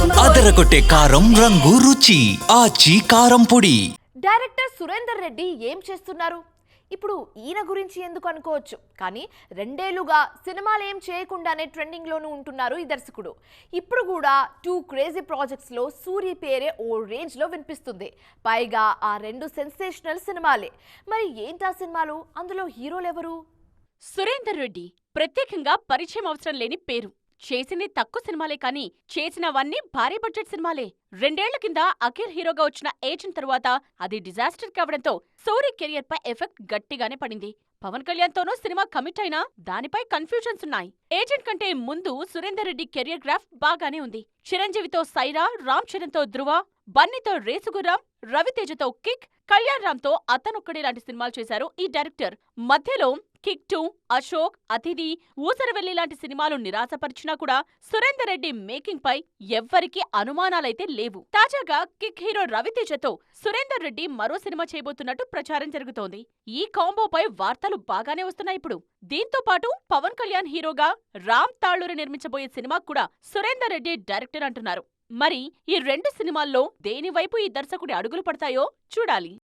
అదరగొట్టే కారం రంగు రుచి ఆచి కారం పొడి. డైరెక్టర్ సురేందర్ రెడ్డి ఏం చేస్తున్నారు? ఇప్పుడు ఈయన గురించి ఎందుకు అనుకోవచ్చు? కానీ రెండేళ్ళుగా సినిమాలు ఏం చేయకుండానే ట్రెండింగ్లోనూ ఉంటున్నారు ఈ దర్శకుడు. ఇప్పుడు కూడా టూ క్రేజీ ప్రాజెక్ట్స్లో సూరి పేరే ఓ రేంజ్లో వినిపిస్తుంది. పైగా ఆ రెండు సెన్సేషనల్ సినిమాలే. మరి ఏంటా సినిమాలు? అందులో హీరోలు ఎవరు? సురేందర్ రెడ్డి ప్రత్యేకంగా పరిచయం అవసరం లేని పేరు. చేసింది తక్కువ సినిమాలే కానీ చేసినవన్నీ భారీ బడ్జెట్ సినిమాలే. రెండేళ్ళ కింద అఖిల్ హీరోగా వచ్చిన ఏజెంట్ తరువాత అది డిజాస్టర్ కావడంతో సూరి కెరియర్ పై ఎఫెక్ట్ గట్టిగానే పడింది. పవన్ కళ్యాణ్ తోనూ సినిమా కమిట్ అయినా దానిపై కన్ఫ్యూజన్స్ ఉన్నాయి. ఏజెంట్ కంటే ముందు సురేందర్ రెడ్డి కెరియర్ గ్రాఫ్ బాగానే ఉంది. చిరంజీవితో సైరా రామ్ చరణ్తో బన్నీతో రేసుగుర్రాం రవితేజతో కిక్ కళ్యాణ్ రామ్తో అతనొక్కడే లాంటి సినిమాలు చేశారు. ఈ డైరెక్టర్ మధ్యలో కిక్ టూ అశోక్ అతిథి ఊసరవెల్లి లాంటి సినిమాలు నిరాశపరిచినా కూడా సురేందర్ రెడ్డి మేకింగ్ పై ఎవ్వరికీ అనుమానాలైతే లేవు. తాజాగా కిక్ హీరో రవితేజతో సురేందర్ రెడ్డి మరో సినిమా చేయబోతున్నట్టు ప్రచారం జరుగుతోంది. ఈ కాంబోపై వార్తలు బాగానే వస్తున్నాయి ఇప్పుడు. దీంతో పాటు పవన్ కళ్యాణ్ హీరోగా రామ్ తాళూరి నిర్మించబోయే సినిమా కూడా సురేందర్ రెడ్డి డైరెక్టర్ అంటున్నారు. మరి ఈ రెండు సినిమాల్లో దేని వైపు ఈ దర్శకుడి అడుగులు పడతాయో చూడాలి.